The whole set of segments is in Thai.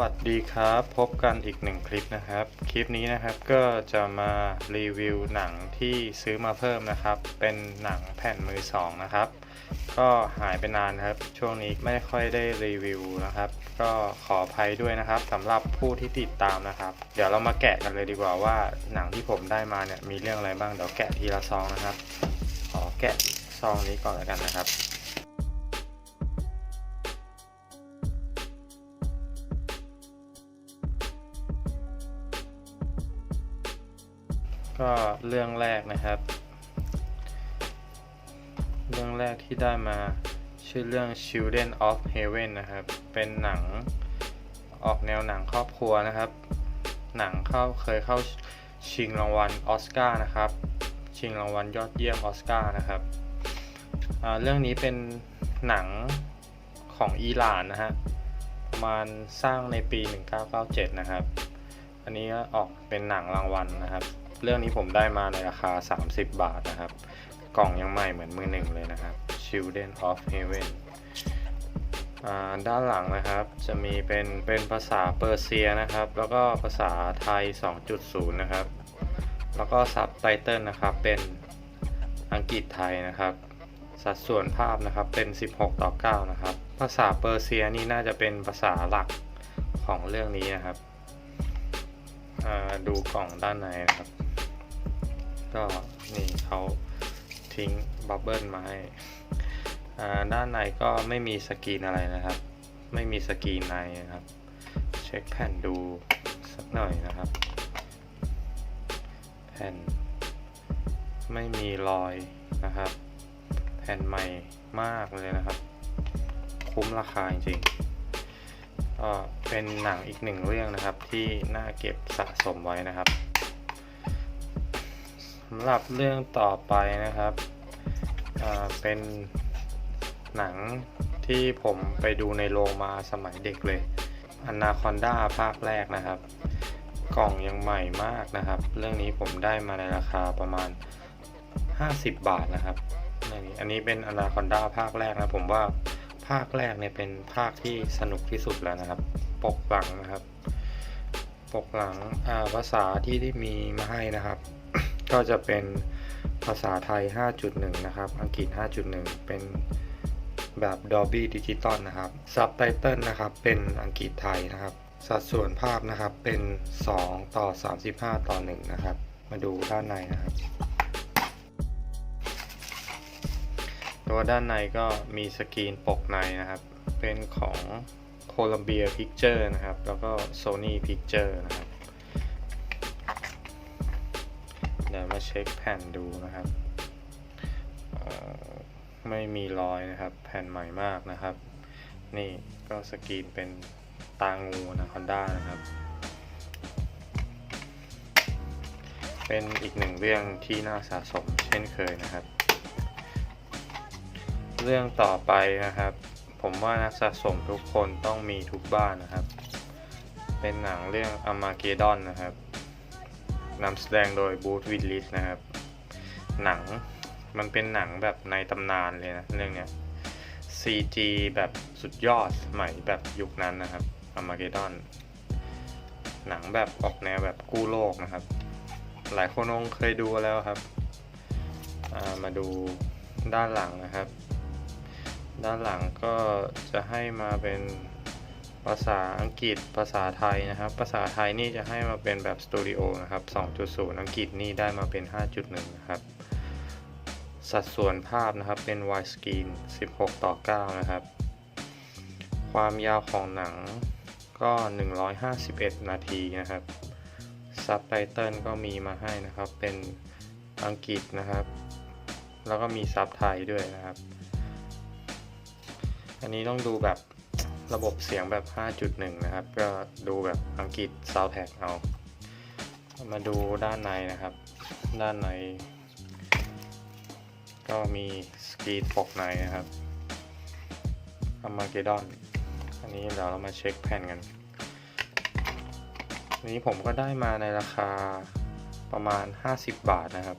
วัสดีครับ พบกันอีกหนึ่งคลิปนะครับ คลิปนี้นะครับก็จะมารีวิวหนังที่ซื้อมาเพิ่มนะครับ เป็นหนังแผ่นมือสองนะครับ ก็หายไปนานครับ ช่วงนี้ไม่ค่อยได้รีวิวนะครับ ก็ขออภัยด้วยนะครับสำหรับผู้ที่ติดตามนะครับ เดี๋ยวเรามาแกะกันเลยดีกว่าว่าหนังที่ผมได้มาเนี่ยมีเรื่องอะไรบ้างเดี๋ยวแกะทีละซองนะครับ ขอแกะซองนี้ก่อนแล้วกันนะครับ ก็เรื่องแรกนะครับ เรื่องแรกที่ได้มาชื่อเรื่อง Children of Heaven นะครับ เป็นหนังออกแนวหนังครอบครัวนะครับ หนังเข้าเคยเข้าชิงรางวัลออสการ์นะครับ ชิงรางวัลยอดเยี่ยมออสการ์นะครับ เรื่องนี้เป็นหนังของอิหร่านนะฮะ ประมาณสร้างในปี 1997 นะครับ อันนี้ก็ออกเป็นหนังรางวัลนะครับ เรื่องนี้ผมได้มาในราคา 30 บาทนะครับ กล่องยังใหม่เหมือนมือหนึ่งเลยนะครับ Children of Heaven ด้านหลังนะครับจะมีเป็นเป็นภาษาเปอร์เซียนะครับ แล้วก็ภาษาไทย 2.0 นะครับ แล้วก็ซับไตเติลนะครับเป็นอังกฤษไทยนะครับ สัดส่วนภาพนะครับเป็น 16 ต่อ 9 นะครับ ภาษาเปอร์เซียนี่น่าจะเป็นภาษาหลักของเรื่องนี้นะครับดูกล่องด้านในนะครับ ก็นี่เขาทิ้งบับเบิลมาให้ด้านในก็ไม่มีสกรีนอะไรนะครับ ไม่มีสกรีนในนะครับ เช็คแผ่นดูสักหน่อยนะครับ แผ่น ไม่มีรอยนะครับ แผ่นใหม่มากเลยนะครับ คุ้มราคาจริงก็เป็นหนังอีกหนึ่งเรื่องนะครับที่น่าเก็บสะสมไว้นะครับำหรับเรื่องต่อไปนะครับ เป็นหนังที่ผมไปดูในโรงมาสมัยเด็กเลย Anaconda ภาคแรกนะครับ กล่องยังใหม่มากนะครับ เรื่องนี้ผมได้มาในราคาประมาณ 50 บาทนะครับอันนี้เป็น Anaconda ภาคแรกนะผมว่าภาคแรกเนี่ยเป็นภาคที่สนุกที่สุดแล้วนะครับ ปกหลังนะครับ ปกหลังภาษาที่ที่มีมาให้นะครับ ก็จะเป็นภาษาไทย 5.1 นะครับ อังกฤษ 5.1 เป็นแบบ Dolby Digital นะครับ ซับไตเติลนะครับ เป็นอังกฤษไทยนะครับ สัดส่วนภาพนะครับ เป็น 2 ต่อ 35 ต่อ 1 นะครับ มาดูด้านในนะครับ ตัวด้านในก็มีสกรีนปกในนะครับ เป็นของ Columbia Picture นะครับ แล้วก็ Sony Picture นะครับ เช็คแผ่นดูนะครับ ไม่มีรอยนะครับ แผ่นใหม่มากนะครับ นี่ก็สกรีนเป็นตางูนะคอนด้านะครับ เป็นอีกหนึ่งเรื่องที่น่าสะสมเช่นเคยนะครับ เรื่องต่อไปนะครับ ผมว่านักสะสมทุกคนต้องมีทุกบ้านนะครับ เป็นหนังเรื่องอมาเกดอนนะครับ นำแสดงโดยบูธวิลลิสนะครับ หนังมันเป็นหนังแบบในตำนานเลยนะเรื่องเนี้ย CG แบบสุดยอดสมัยแบบยุคนั้นนะครับอ m มาเกดอน หนังแบบออกแนวแบบกู้โลกนะครับ หลายคนคงเคยดูแล้วครับามาดูด้านหลังนะครับ ด้านหลังก็จะให้มาเป็น ภาษาอังกฤษภาษาไทยนะครับ ภาษาไทยนี่จะให้มาเป็นแบบสตูดิโอนะครับ 2.0 อังกฤษนี่ได้มาเป็น 5.1 นะครับ สัดส่วนภาพนะครับเป็น widescreen 16 ต่อ 9 นะครับ ความยาวของหนังก็ 151 นาทีนะครับ ซับไตเติลก็มีมาให้นะครับ เป็นอังกฤษนะครับ แล้วก็มีซับไทยด้วยนะครับ อันนี้ต้องดูแบบ ระบบเสียงแบบ 5.1 นะครับ ก็ดูแบบอังกฤษ Soundtrack เอา มาดูด้านในนะครับ ด้านใน ก็มีสกรีนปกในนะครับอ m มาเกดอน อันนี้เดี๋ยวเรามาเช็คแผ่นกันอัน นี้ผมก็ได้มาในราคาประมาณ 50 บาทนะครับ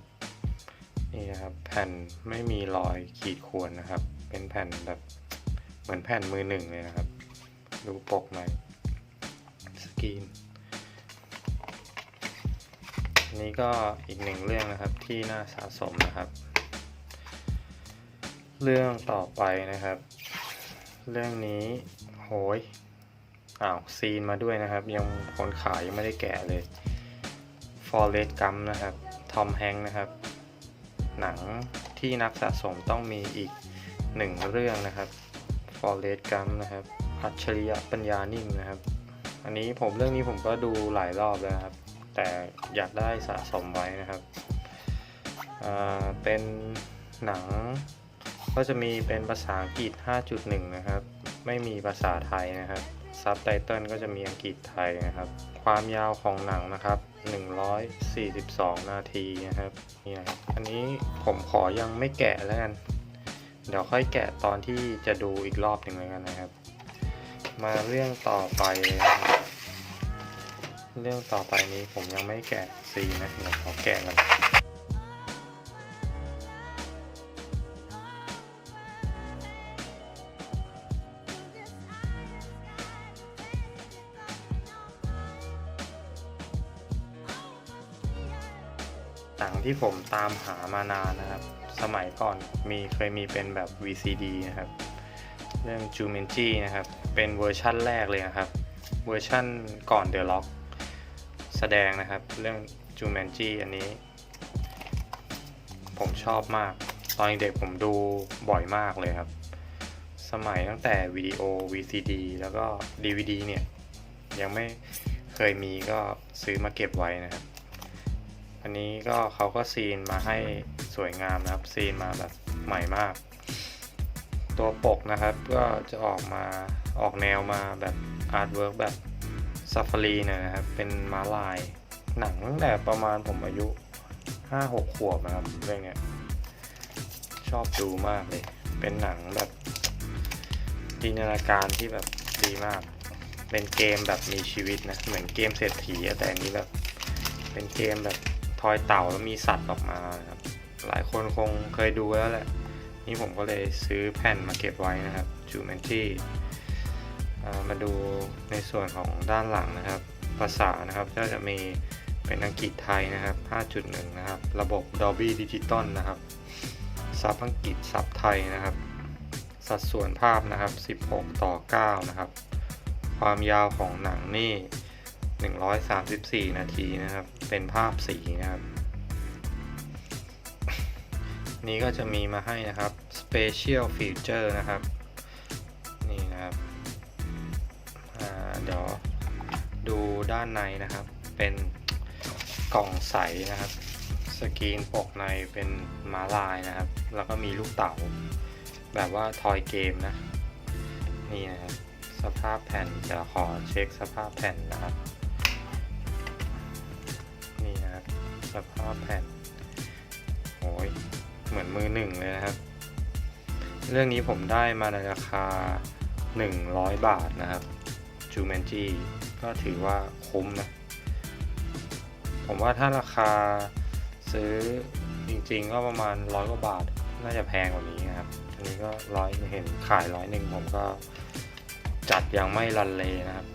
นี่นะครับ แผ่นไม่มีรอยขีดข่วนนะครับ เป็นแผ่นแบบเหมือนแผ่นมือหนึ่งเลยนะครับ ดูปกหน่อยกรีนนี่ก็อีกหนึ่งเรื่องนะครับที่น่าสะสมนะครับ เรื่องต่อไปนะครับ เรื่องนี้โหยอ้าวซีนมาด้วยนะครับ ยังคนขายยังไม่ได้แกะเลยฟอร์เรสกัมนะครับทอมแฮงนะครับ หนังที่นักสะสมต้องมีอีกหนึ่งเรื่องนะครับฟอร์เรสกัมนะครับ อัจฉริยะปัญญานิ่งนะครับ อันนี้ผมเรื่องนี้ผมก็ดูหลายรอบแล้วครับ แต่อยากได้สะสมไว้นะครับอ่าเป็นหนังก็จะมีเป็นภาษาอังกฤษ 5.1 นะครับ ไม่มีภาษาไทยนะครับ ซับไตเติลก็จะมีอังกฤษไทยนะครับ ความยาวของหนังนะครับ 142 นาทีนะครับนี่นะครับอันนี้ผมขอยังไม่แกะแล้วกัน เดี๋ยวค่อยแกะตอนที่จะดูอีกรอบหนึ่งแล้วกันนะครับ มาเรื่องต่อไปเลยนะครับเรื่องต่อไปนี้ผมยังไม่แกะซีนะเดี๋ยวขอแกะก่อนหนังที่ผมตามหามานานนะครับ สมัยก่อนมีเคยมีเป็นแบบ VCD นะครับ เรื่อง Jumanji นะครับ เป็นเวอร์ชั่นแรกเลยนะครับ เวอร์ชั่นก่อน The Rock แสดงนะครับ เรื่อง Jumanji อันนี้ ผมชอบมาก ตอนเด็กผมดูบ่อยมากเลยครับ สมัยตั้งแต่วิดีโอ VCD แล้วก็ DVD เนี่ย ยังไม่เคยมีก็ซื้อมาเก็บไว้นะครับ อันนี้ก็เขาก็ซีนมาให้สวยงามนะครับ ซีนมาแบบใหม่มาก ตัวปกนะครับ ก็จะออกมาออกแนวมาแบบอาร์ตเวิร์กแบบซัฟฟารีน่ยนะครับ เป็นมาลายหนังตั้งแต่ประมาณผมอายุ 5-6 ขวบนะครับ เรื่องเนี้ยชอบดูมากเลย เป็นหนังแบบจินตนาการที่แบบดีมาก เป็นเกมแบบมีชีวิตนะ เหมือนเกมเศรษฐีแต่อันนี้แบบ เป็นเกมแบบทอยเต่าแล้วมีสัตว์ออกมาครับ หลายคนคงเคยดูแล้วแหละ นี่ผมก็เลยซื้อแผ่นมาเก็บไว้นะครับจูแมนที่มาดูในส่วนของด้านหลังนะครับ ภาษานะครับก็จะมีเป็นอังกฤษไทยนะครับ 5.1 นะครับ ระบบ Dolby Digital นะครับ ซับอังกฤษซับไทยนะครับ สัดส่วนภาพนะครับ 16 ต่อ 9 นะครับ ความยาวของหนังนี่ 134 นาทีนะครับ เป็นภาพสีนะครับ นี้ก็จะมีมาให้นะครับ Special Feature นะครับ นี่นะครับเดี๋ยวดูด้านในนะครับ เป็นกล่องใสนะครับ สกรีนปกในเป็นม้าลายนะครับ แล้วก็มีลูกเต๋า แบบว่าทอยเกมนะ นี่นะครับ สภาพแผ่นเดี๋ยวขอเช็คสภาพแผ่นนะครับ นี่นะครับ สภาพแผ่นโอ้ย เหมือนมือหนึ่งเลยนะครับ เรื่องนี้ผมได้มาในราคา 100 บาทนะครับจูแมนจีก็ถือว่าคุ้มนะ ผมว่าถ้าราคาซื้อจริงๆ ก็ประมาณร้อยกว่าบาท น่าจะแพงกว่านี้นะครับ อันนี้ก็ร้อยเห็นขายร้อยหนึ่งผมก็จัดยังไม่ลันเลนะครับ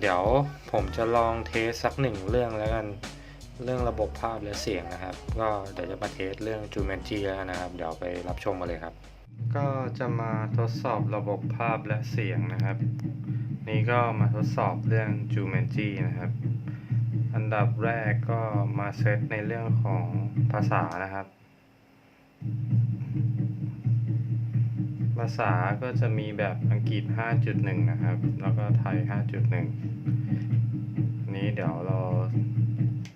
เดี๋ยวผมจะลองเทสสักหนึ่งเรื่องแล้วกัน เรื่องระบบภาพและเสียงนะครับ ก็เดี๋ยวจะมาเทสเรื่อง j u m a n j i แล้วนะครับ เดี๋ยวไปรับชมมาเลยครับ ก็จะมาทดสอบระบบภาพและเสียงนะครับ นี่ก็มาทดสอบเรื่อง j u m a n j i นะครับ อันดับแรกก็มาเซตในเรื่องของภาษานะครับ ภาษาก็จะมีแบบอังกฤษ 5.1 นะครับ แล้วก็ไทย 5.1 นี้เดี๋ยวเรา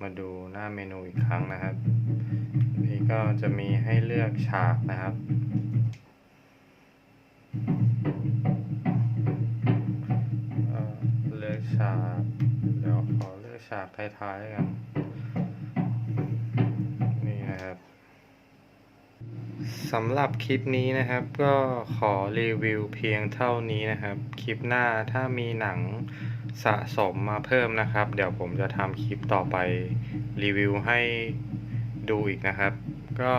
มาดูหน้าเมนูอีกครั้งนะครับ นี่ก็จะมีให้เลือกฉากนะครับเเลือกฉาก เดี๋ยวขอเลือกฉากท้ายๆกัน สำหรับคลิปนี้นะครับ ก็ขอรีวิวเพียงเท่านี้นะครับ คลิปหน้าถ้ามีหนังสะสมมาเพิ่มนะครับ เดี๋ยวผมจะทำคลิปต่อไปรีวิวให้ดูอีกนะครับ ก็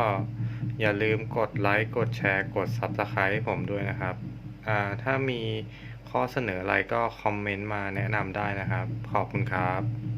อย่าลืมกดไลค์ กดแชร์ กด Subscribe ให้ผมด้วยนะครับอ่าถ้ามีข้อเสนออะไรก็คอมเมนต์มาแนะนำได้นะครับ ขอบคุณครับ